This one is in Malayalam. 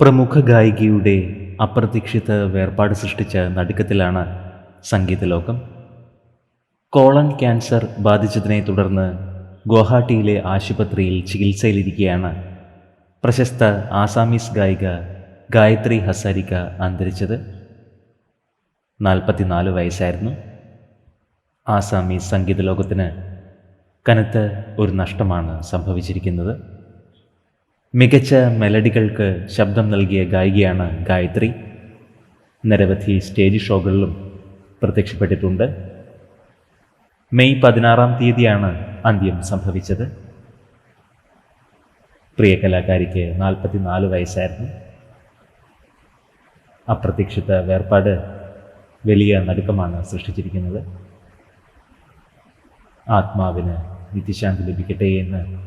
പ്രമുഖ ഗായികയുടെ അപ്രതീക്ഷിത വേർപാട് സൃഷ്ടിച്ച നടുക്കത്തിലാണ് സംഗീതലോകം. കോളൻ ക്യാൻസർ ബാധിച്ചതിനെ തുടർന്ന് ഗുവാഹട്ടിയിലെ ആശുപത്രിയിൽ ചികിത്സയിലിരിക്കെയാണ് പ്രശസ്ത ആസാമീസ് ഗായിക ഗായത്രി ഹസാരിക അന്തരിച്ചത്. നാൽപ്പത്തിനാല് വയസ്സായിരുന്നു. ആസാമീസ് സംഗീത ലോകത്തിന് കനത്ത ഒരു നഷ്ടമാണ് സംഭവിച്ചിരിക്കുന്നത്. മികച്ച മെലഡികൾക്ക് ശബ്ദം നൽകിയ ഗായികയാണ് ഗായത്രി. നിരവധി സ്റ്റേജ് ഷോകളിലും പ്രത്യക്ഷപ്പെട്ടിട്ടുണ്ട്. മെയ് പതിനാറാം തീയതിയാണ് അന്ത്യം സംഭവിച്ചത്. പ്രിയ കലാകാരിക്ക് നാൽപ്പത്തിനാല് വയസ്സായിരുന്നു. അപ്രതീക്ഷിത വേർപാട് വലിയ നടുക്കമാണ് സൃഷ്ടിച്ചിരിക്കുന്നത്. ആത്മാവിന് നിത്യശാന്തി ലഭിക്കട്ടെ എന്ന്